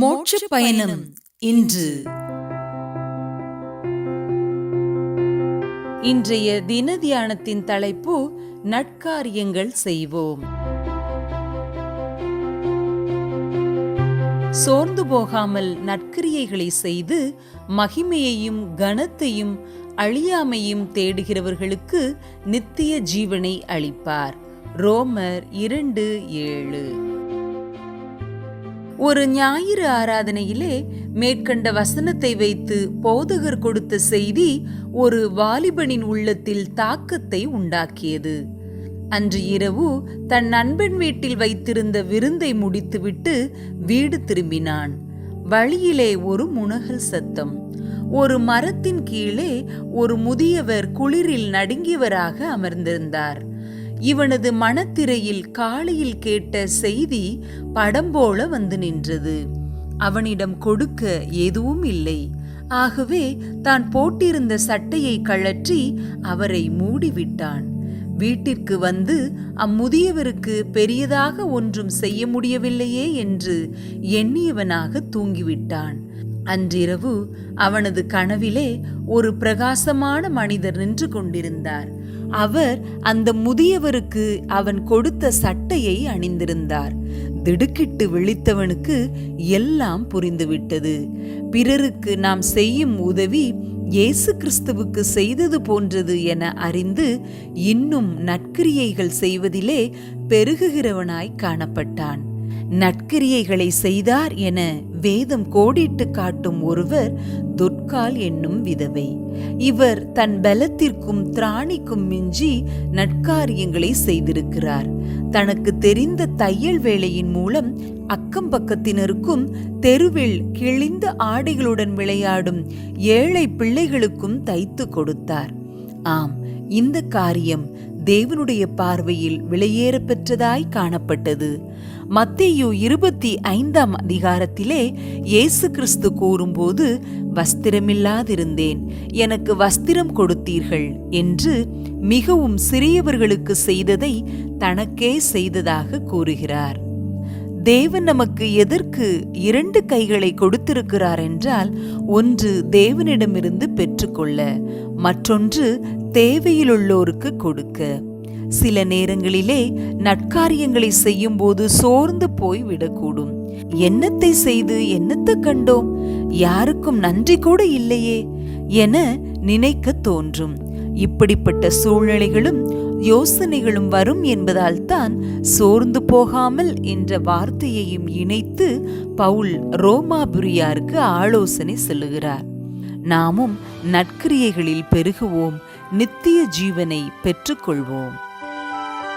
மோட்ச பயணம் இன்று. இன்றைய தின தியானத்தின் தலைப்பு நட்காரியங்கள் செய்வோம். சோர்ந்து போகாமல் நற்கிரியைகளை செய்து மகிமையையும் கனத்தையும் அழியாமையும் தேடுகிறவர்களுக்கு நித்திய ஜீவனை அளிப்பார். ரோமர் இரண்டு ஏழு. ஒரு ஞாயிறு ஆராதனையிலே மேற்கண்ட வசனத்தை வைத்து போதகர் கொடுத்த செய்தி ஒரு வாலிபனின் உள்ளத்தில் தாக்கத்தை உண்டாக்கியது. அன்று இரவு தன் நண்பன் வீட்டில் வைத்திருந்த விருந்தை முடித்துவிட்டு வீடு திரும்பினான். வழியிலே ஒரு முனகல் சத்தம். ஒரு மரத்தின் கீழே ஒரு முதியவர் குளிரில் நடுங்கியவராக அமர்ந்திருந்தார். இவனது மனத்திரையில் காலையில் கேட்ட செய்தி படம் போல வந்து நின்றது. அவனிடம் கொடுக்க எதுவும் இல்லை. ஆகவே தான் போட்டிருந்த சட்டையை கழற்றி அவரை மூடிவிட்டான். வீட்டிற்கு வந்து அம்முதியவருக்கு பெரியதாக ஒன்றும் செய்ய முடியவில்லையே என்று எண்ணியவனாக தூங்கிவிட்டான். அன்றிரவு அவனது கனவிலே ஒரு பிரகாசமான மனிதர் நின்று கொண்டிருந்தார். அவர் அந்த முதியவருக்கு அவன் கொடுத்த சட்டையை அணிந்திருந்தார். திடுக்கிட்டு விழித்தவனுக்கு எல்லாம் புரிந்துவிட்டது. பிறருக்கு நாம் செய்யும் உதவி இயேசு கிறிஸ்துவுக்கு செய்தது போன்றது என அறிந்து இன்னும் நற்கிரியைகள் செய்வதிலே பெருகுகிறவனாய் காணப்பட்டான். நட்கிரியைகளை செய்தார் என வேதம் கோடிட்டு காட்டும் ஒருவர் துர்கால் என்னும் விதவை. இவர் தன் பலத்திற்கும் திராணிக்கும் மிஞ்சி நட்காரியங்களை செய்திருக்கிறார். தனக்கு தெரிந்த தையல் வேலையின் மூலம் அக்கம் பக்கத்தினருக்கும் தெருவில் கிழிந்த ஆடைகளுடன் விளையாடும் ஏழை பிள்ளைகளுக்கும் தைத்து கொடுத்தார். ஆம் இந்த காரியம் தேவனுடைய பார்வையில் விலையேற பெற்றதாய் காணப்பட்டது. மத்தேயு இருபத்தி ஐந்தாம் அதிகாரத்திலே இயேசு கிறிஸ்து கூறும்போது வஸ்திரமில்லாதிருந்தேன் எனக்கு வஸ்திரம் கொடுத்தீர்கள் என்று மிகவும் சிறியவர்களுக்கு செய்ததை தனக்கே செய்ததாக கூறுகிறார். தேவன் நமக்கு எதற்கு இரண்டு கைகளை கொடுத்திருக்கிறார் என்றால் ஒன்று தேவனிடமிருந்து பெற்றுக்கொள்ள மற்றொன்று தேவையிலுள்ளோருக்கு கொடுக்க. சில நேரங்களிலே நட்காரியங்களை செய்யும் போது சோர்ந்து போய் விடக்கூடும் என்னத்தை செய்து என்னத்தை கண்டோம்? யாருக்கும் நன்றி கூட இல்லையே என நினைக்க தோன்றும். இப்படிப்பட்ட சூழ்நிலைகளும் யோசனைகளும் வரும் என்பதால் தான் சோர்ந்து போகாமல் என்ற வார்த்தையையும் இணைத்து பவுல் ரோமாபுரியாருக்கு ஆலோசனை சொல்லுகிறார். நாமும் நற்கிரியைகளில் பெருகுவோம் நித்திய ஜீவனை பெற்றுக்கொள்வோம்.